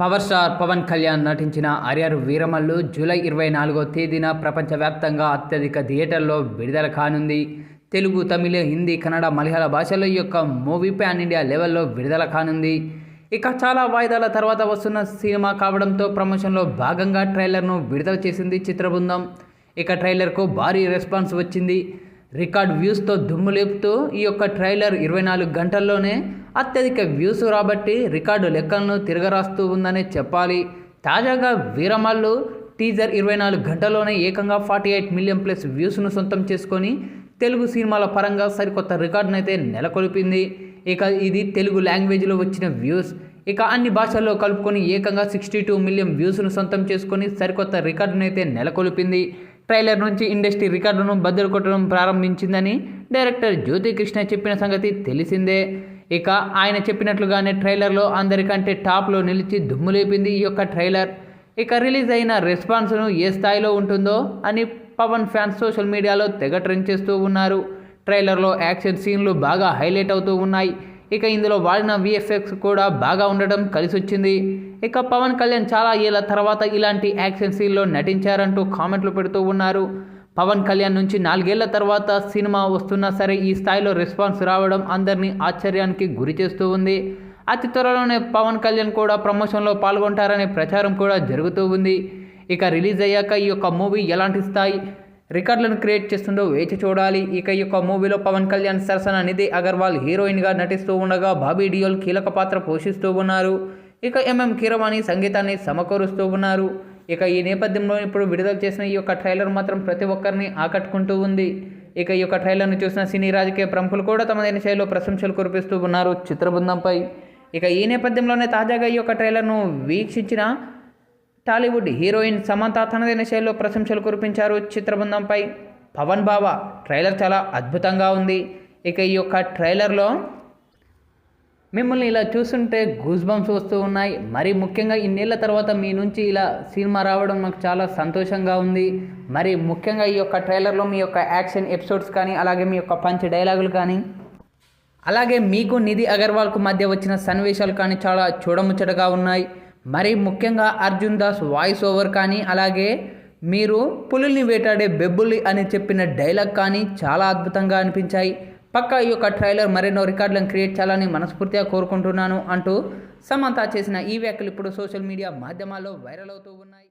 Power star Pawan Kalyan నటించిన RR Veeramallu July ఇరవై నాలుగో తేదీన ప్రపంచవ్యాప్తంగా అత్యధిక థియేటర్లో విడుదల కానుంది. తెలుగు తమిళ హిందీ కన్నడ మలయాళ భాషల యొక్క మూవీ ప్యాన్ ఇండియా లెవెల్లో విడుదల కానుంది. ఇక చాలా వాయిదాల తర్వాత వస్తున్న సినిమా కావడంతో ప్రమోషన్లో భాగంగా ట్రైలర్ను విడుదల చేసింది చిత్రబృందం. ఇక ట్రైలర్కు భారీ రెస్పాన్స్ వచ్చింది. రికార్డ్ వ్యూస్తో దుమ్ము లేపుతూ ఈ యొక్క ట్రైలర్ ఇరవై నాలుగు గంటల్లోనే అత్యధిక వ్యూస్ రాబట్టి రికార్డు లెక్కలను తిరగరాస్తూ ఉందనే చెప్పాలి. తాజాగా వీరమల్లు టీజర్ ఇరవై నాలుగు గంటల్లోనే ఏకంగా ఫార్టీ ఎయిట్ మిలియన్ ప్లస్ వ్యూస్ను సొంతం చేసుకొని తెలుగు సినిమాల పరంగా సరికొత్త రికార్డును అయితే నెలకొల్పింది. ఇక ఇది తెలుగు లాంగ్వేజ్లో వచ్చిన వ్యూస్. ఇక అన్ని భాషల్లో కలుపుకొని ఏకంగా సిక్స్టీ టూ మిలియన్ వ్యూస్ను సొంతం చేసుకొని సరికొత్త రికార్డును అయితే నెలకొల్పింది. ట్రైలర్ నుంచి ఇండస్ట్రీ రికార్డును బద్దలు కొట్టడం ప్రారంభించిందని డైరెక్టర్ జ్యోతి కృష్ణ చెప్పిన సంగతి తెలిసిందే. ఇక ఆయన చెప్పినట్లుగానే ట్రైలర్లో అందరికంటే టాప్లో నిలిచి దుమ్ము లేపింది ఈ యొక్క ట్రైలర్. ఇక రిలీజ్ అయిన రెస్పాన్స్ను ఏ స్థాయిలో ఉంటుందో అని పవన్ ఫ్యాన్స్ సోషల్ మీడియాలో తెగ ట్రెండ్ చేస్తూ ఉన్నారు. ట్రైలర్లో యాక్షన్ సీన్లు బాగా హైలైట్ అవుతూ ఉన్నాయి. ఇక ఇందులో వాడిన విఎఫ్ఎక్స్ కూడా బాగా ఉండడం కలిసి వచ్చింది ఇక పవన్ కళ్యాణ్ చాలా ఏళ్ళ తర్వాత ఇలాంటి యాక్షన్ సీన్లో నటించారంటూ కామెంట్లు పెడుతూ ఉన్నారు. పవన్ కళ్యాణ్ నుంచి నాలుగేళ్ళ తర్వాత సినిమా వస్తున్నా సరే ఈ స్థాయిలో రెస్పాన్స్ రావడం అందరినీ ఆశ్చర్యానికి గురి చేస్తూ ఉంది. అతి త్వరలోనే పవన్ కళ్యాణ్ కూడా ప్రమోషన్లో పాల్గొంటారనే ప్రచారం కూడా జరుగుతూ ఉంది. ఇక రిలీజ్ అయ్యాక ఈ యొక్క మూవీ ఎలాంటి స్థాయి రికార్డులను క్రియేట్ చేస్తుందో వేచి చూడాలి. ఇక ఈ యొక్క మూవీలో పవన్ కళ్యాణ్ సరసన నిధి అగర్వాల్ హీరోయిన్గా నటిస్తూ ఉండగా బాబీ డియోల్ కీలక పాత్ర పోషిస్తూ ఉన్నారు. ఇక ఎంఎం కీరవాణి సంగీతాన్ని సమకూరుస్తూ ఉన్నారు. ఇక ఈ నేపథ్యంలో ఇప్పుడు విడుదల చేసిన ఈ యొక్క ట్రైలర్ మాత్రం ప్రతి ఒక్కరిని ఆకట్టుకుంటూ ఉంది. ఇక ఈ యొక్క ట్రైలర్ను చూసిన సినీ రాజకీయ ప్రముఖులు కూడా తమదైన శైలిలో ప్రశంసలు కురిపిస్తూ ఉన్నారు చిత్రబృందంపై. ఇక ఈ నేపథ్యంలోనే తాజాగా ఈ యొక్క ట్రైలర్ను వీక్షించిన టాలీవుడ్ హీరోయిన్ సమంత తనదైన శైలిలో ప్రశంసలు కురిపించారు చిత్రబృందంపై. పవన్ బావ ట్రైలర్ చాలా అద్భుతంగా ఉంది. ఇక ఈ యొక్క ట్రైలర్లో మిమ్మల్ని ఇలా చూస్తుంటే గూస్ బంప్స్ వస్తూ ఉన్నాయి. మరి ముఖ్యంగా ఇన్నేళ్ళ తర్వాత మీ నుంచి ఇలా సినిమా రావడం నాకు చాలా సంతోషంగా ఉంది. మరి ముఖ్యంగా ఈ యొక్క ట్రైలర్లో మీ యొక్క యాక్షన్ ఎపిసోడ్స్ కానీ అలాగే మీ యొక్క పంచ్ డైలాగులు కానీ అలాగే మీకు నిధి అగర్వాల్కు మధ్య వచ్చిన సన్నివేశాలు కానీ చాలా చూడముచ్చటగా ఉన్నాయి. మరి ముఖ్యంగా అర్జున్ దాస్ వాయిస్ ఓవర్ కానీ అలాగే మీరు పులుల్ని వేటాడే బెబ్బులి అని చెప్పిన డైలాగ్ కానీ చాలా అద్భుతంగా అనిపించాయి. పక్కా ఈ యొక్క ట్రైలర్ మరెన్నో రికార్డులను క్రియేట్ చేయాలని మనస్ఫూర్తిగా కోరుకుంటున్నాను అంటూ సమంత చేసిన ఈ వ్యాఖ్యలు ఇప్పుడు సోషల్ మీడియా మాధ్యమాల్లో వైరల్ అవుతూ ఉన్నాయి.